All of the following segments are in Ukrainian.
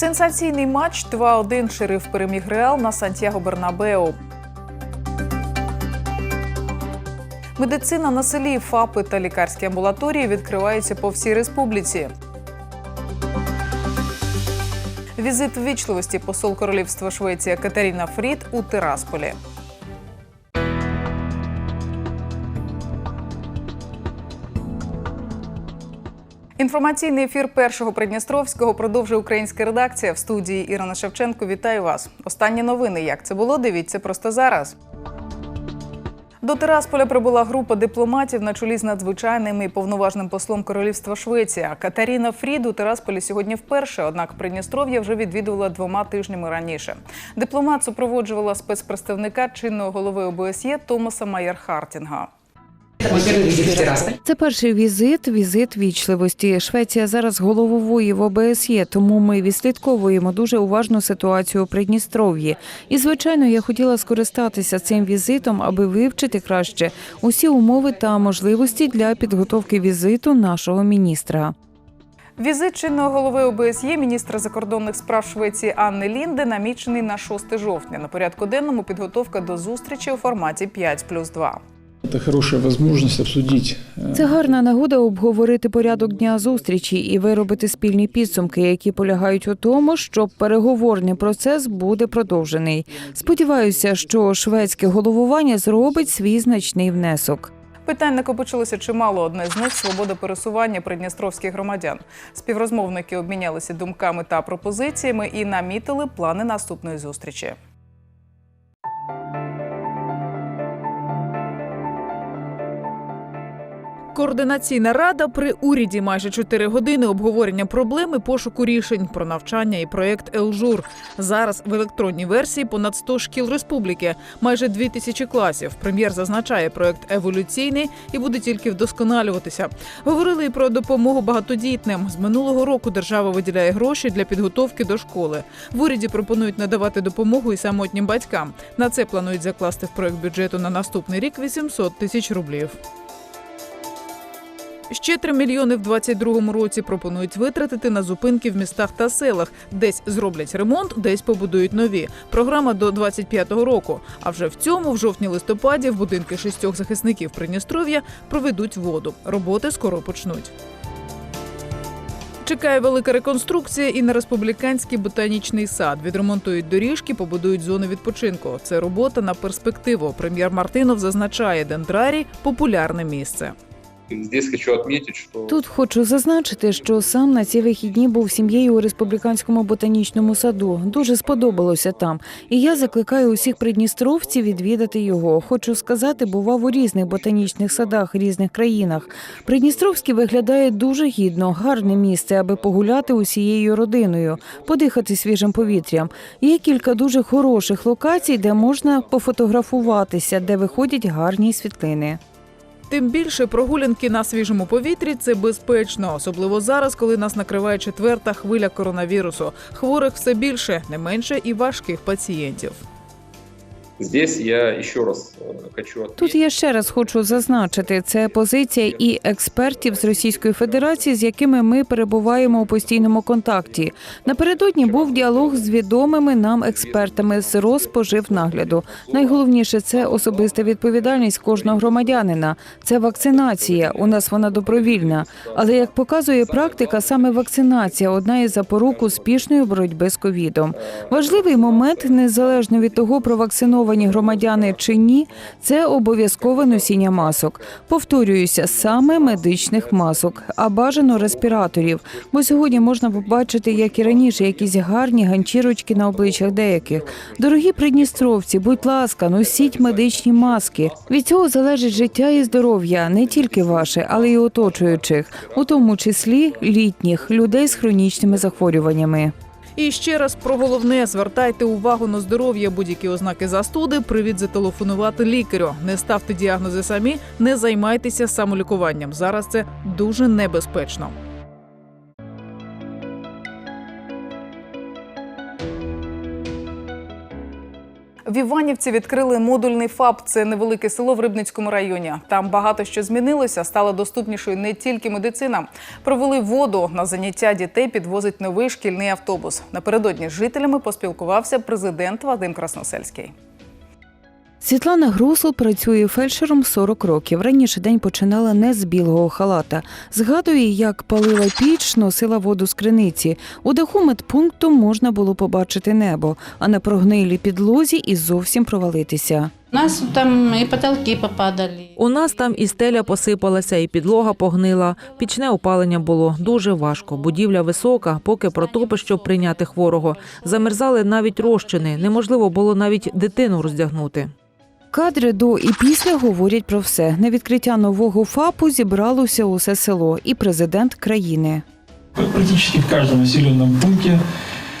Сенсаційний матч 2-1 шериф переміг Реал на Сантьяго Бернабеу. Медицина на селі, ФАПи та лікарські амбулаторії відкриваються по всій республіці. Візит ввічливості посол Королівства Швеція Катеріна Фрід у Тирасполі. Інформаційний ефір першого Придністровського продовжує українська редакція в студії Ірина Шевченко. Вітаю вас. Останні новини. Як це було? Дивіться просто зараз. До Тирасполя прибула група дипломатів на чолі з надзвичайним і повноважним послом Королівства Швеція. Катаріна Фрід у Тирасполі сьогодні вперше, однак Придністров'я вже відвідувала двома тижнями раніше. Дипломат супроводжувала спецпредставника чинного голови ОБСЄ Томаса Майер-Хартінга. Мой Це перший візит, візит вічливості. Швеція зараз головової в ОБСЄ, тому ми відслідковуємо дуже уважну ситуацію у Придністров'ї. І звичайно, я хотіла скористатися цим візитом, аби вивчити краще усі умови та можливості для підготовки візиту нашого міністра. Візит чинного голови ОБСЄ міністра закордонних справ Швеції Анни Лінде намічений на 6 жовтня. На порядку денному підготовка до зустрічі у форматі 5 плюс 2. Это хорошая возможность обсудить э, Це гарна нагода обговорити порядок дня зустрічі і виробити спільні підсумки, які полягають у тому, що переговорний процес буде продовжений. Сподіваюся, що шведське головування зробить свій значний внесок. Питань накопичилося чимало. Одне з них свобода пересування придністровських громадян. Співрозмовники обмінялися думками та пропозиціями і намітили плани наступної зустрічі. Координаційна рада при уряді майже 4 години обговорення проблеми пошуку рішень про навчання і проєкт Елжур. Зараз в електронній версії понад 100 шкіл республіки, майже 2 тисячі класів. Прем'єр зазначає, проєкт еволюційний і буде тільки вдосконалюватися. Говорили і про допомогу багатодітним. З минулого року держава виділяє гроші для підготовки до школи. В уряді пропонують надавати допомогу і самотнім батькам. На це планують закласти в проєкт бюджету на наступний рік 800 тисяч рублів. Ще 3 мільйони в 22-му році пропонують витратити на зупинки в містах та селах. Десь зроблять ремонт, десь побудують нові. Програма до 25-го року. А вже в цьому, в жовтні-листопаді, в будинки шістьох захисників Придністров'я проведуть воду. Роботи скоро почнуть. Чекає велика реконструкція і на республіканський ботанічний сад. Відремонтують доріжки, побудують зони відпочинку. Це робота на перспективу. Прем'єр Мартинов зазначає, дендрарій популярне місце. Тут хочу зазначити, що сам на ці вихідні був сім'єю у республіканському ботанічному саду. Дуже сподобалося там. І я закликаю усіх придністровців відвідати його. Хочу сказати, бував у різних ботанічних садах різних країнах. Придністровський виглядає дуже гідно, гарне місце, аби погуляти усією родиною, подихати свіжим повітрям. Є кілька дуже хороших локацій, де можна пофотографуватися, де виходять гарні світлини. Тим більше прогулянки на свіжому повітрі це безпечно, особливо зараз, коли нас накриває четверта хвиля коронавірусу. Хворих все більше, не менше і важких пацієнтів. Здесь я еще раз э, хочу. Тут я ще раз хочу зазначити, це позиція і експертів з Російської Федерації, з якими ми перебуваємо у постійному контакті. Напередодні був діалог з відомими нам експертами з Роспоживнагляду. Найголовніше це особиста відповідальність кожного громадянина. Це вакцинація. У нас вона добровільна. Але як показує практика, саме вакцинація одна із запорук успішної боротьби з ковідом. Важливий момент, незалежно від того, провакциновані громадяни чи ні, це обов'язкове носіння масок. Повторююся, саме медичних масок, а бажано респіраторів. Бо сьогодні можна побачити, як і раніше, якісь гарні ганчірочки на обличчях деяких. Дорогі придністровці, будь ласка, носіть медичні маски. Від цього залежить життя і здоров'я не тільки ваше, але й оточуючих, у тому числі літніх людей з хронічними захворюваннями. І ще раз про головне звертайте увагу на здоров'я, будь-які ознаки застуди. Привід зателефонувати лікарю. Не ставте діагнози самі, не займайтеся самолікуванням. Зараз це дуже небезпечно. В Іванівці відкрили модульний ФАП. Це невелике село в Рибницькому районі. Там багато що змінилося, стала доступнішою не тільки медицина. Провели воду на заняття дітей. Підвозить новий шкільний автобус. Напередодні з жителями поспілкувався президент Вадим Красносельський. Світлана Грусл працює фельдшером 40 років. Раніше день починала не з білого халата. Згадує, як палила піч, носила воду з криниці. У даху медпункту можна було побачити небо, а на прогнилій підлозі і зовсім провалитися. У нас там и потолки попадали. У нас там і стеля посипалася, і підлога погнила. Пічне опалення було дуже важко. Будівля висока, поки протопиш, щоб прийняти хворого. Замерзали навіть розчини. Неможливо було навіть дитину роздягнути. Кадри до і після говорять про все. На відкриття нового ФАПу зібралося усе село і президент країни. Практически в каждом населенном пункте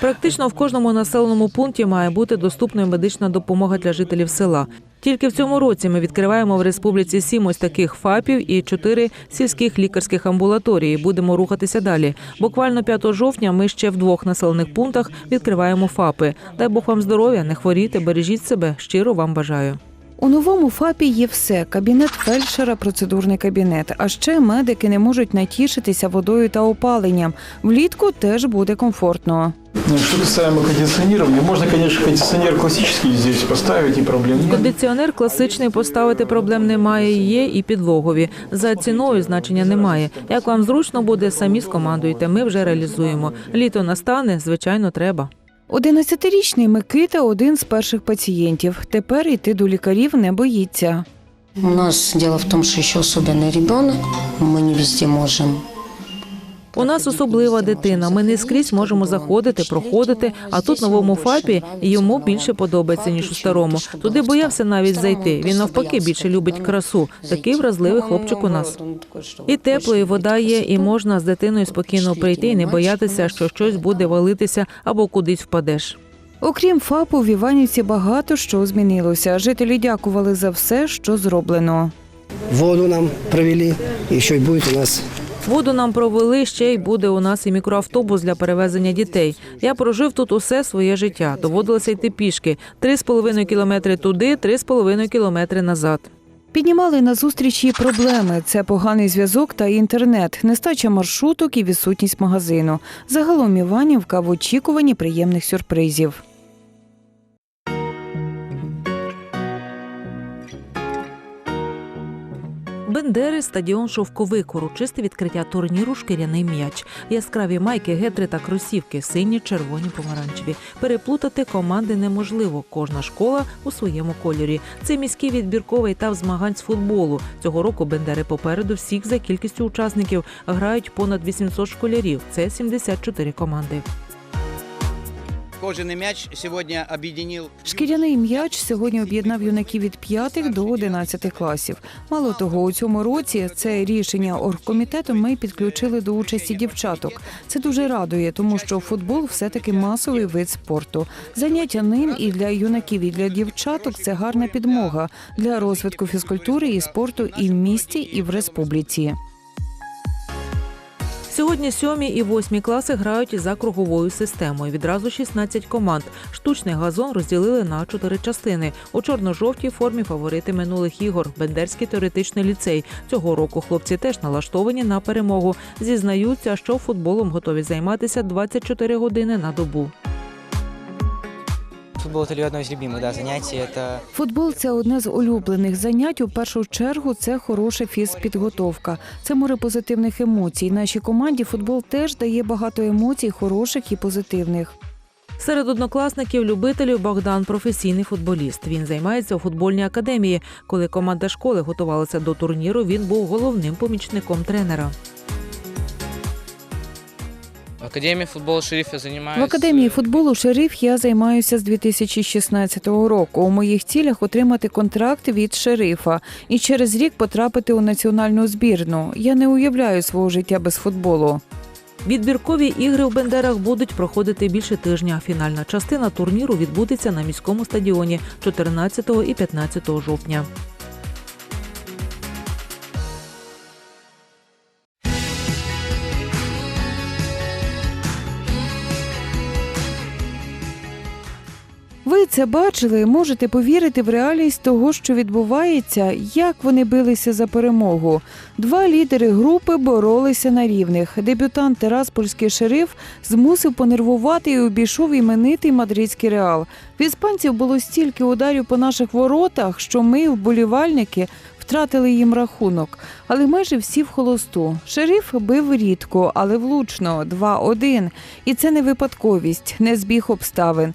Практично в кожному населеному пункті має бути доступною медична допомога для жителів села. Тільки в цьому році ми відкриваємо в республіці сім ось таких ФАПів і чотири сільських лікарських амбулаторії. Будемо рухатися далі. Буквально 5 жовтня ми ще в двох населених пунктах відкриваємо ФАПи. Дай Бог вам здоров'я, не хворійте, бережіть себе. Щиро вам бажаю. У новому ФАПі є все: кабінет фельдшера, процедурний кабінет. А ще медики не можуть натішитися водою та опаленням. Влітку теж буде комфортно. Ну, Что касаемо кондиционирования, можно, конечно, кондиционер классический здесь поставить, и проблем нет. Кондиціонер класичний поставити проблем немає. Є і підлогові. За ціною значення немає. Як вам зручно буде, самі скомандуйте. Ми вже реалізуємо. Літо настане, звичайно, треба. 11-річний Микита один з перших пацієнтів. Тепер йти до лікарів не боїться. У нас дело в том, что еще особенный ребенок. Мы не везде можем. У нас особлива дитина. Ми не скрізь можемо заходити, проходити. А тут новому ФАПі йому більше подобається ніж у старому. Туди боявся навіть зайти. Він навпаки більше любить красу. Такий вразливий хлопчик у нас. І тепло, і вода є, і можна з дитиною спокійно прийти і не боятися, що щось буде валитися або кудись впадеш. Окрім ФАПу, в Іванівці багато що змінилося. Жителі дякували за все, що зроблено. Воду нам провели, еще и будет у нас Воду нам провели, ще й буде у нас і мікроавтобус для перевезення дітей. Я прожив тут усе своє життя. Доводилося йти пішки. Три з половиною кілометри туди, три з половиною кілометри назад. Піднімали на зустрічі проблеми: це поганий зв'язок та інтернет, нестача маршруток і відсутність магазину. Загалом Іванівка в очікуванні приємних сюрпризів. Бендери, стадіон Шовковик, урочисте відкриття турніру Шкіряний м'яч, яскраві майки, гетри та кросівки, сині, червоні, помаранчеві. Переплутати команди неможливо. Кожна школа у своєму кольорі. Це міський відбірковий етап змагань з футболу. Цього року Бендери попереду всіх за кількістю учасників грають понад 800 школярів. Це 74 команди. Кожаный мяч сегодня объединил... Шкіряний м'яч сьогодні об'єднав юнаків від 5 до 11 класів. Мало того, у цьому році це рішення оргкомітету ми підключили до участі дівчаток. Це дуже радує, тому що футбол все таки масовий вид спорту. Заняття ним і для юнаків, і для дівчаток це гарна підмога для розвитку фізкультури і спорту і в місті, і в республіці. Сьогодні сьомі і восьмі класи грають за круговою системою. Відразу 16 команд. Штучний газон розділили на чотири частини. У чорно-жовтій формі фаворити минулих ігор. Бендерський теоретичний ліцей. Цього року хлопці теж налаштовані на перемогу. Зізнаються, що футболом готові займатися 24 години на добу. Футбол это одно из любимых да, занятий. Это Футбол це одне з улюблених занять. У першу чергу це хороша фізпідготовка. Це море позитивних емоцій. Нашій команді футбол теж дає багато емоцій, хороших і позитивних. Серед однокласників любителів Богдан професійний футболіст. Він займається у футбольній академії. Коли команда школи готувалася до турніру, він був головним помічником тренера. в Академии футбола шерифа занимаюсь. В академії футболу шериф я займаюся з 2016 року. У моїх цілях отримати контракт від шерифа і через рік потрапити у національну збірну. Я не уявляю свого життя без футболу. Відбіркові ігри в Бендерах будуть проходити більше тижня. Фінальна частина турніру відбудеться на міському стадіоні 14 і 15 жовтня. Це бачили, можете повірити в реальність того, що відбувається, як вони билися за перемогу. Два лідери групи боролися на рівних. Дебютант Тераспольський шериф змусив понервувати і обійшов іменитий мадридський реал. В іспанців було стільки ударів по наших воротах, що ми, вболівальники, втратили їм рахунок. Але майже всі в холосту. Шериф бив рідко, але влучно 2-1. І це не випадковість, не збіг обставин.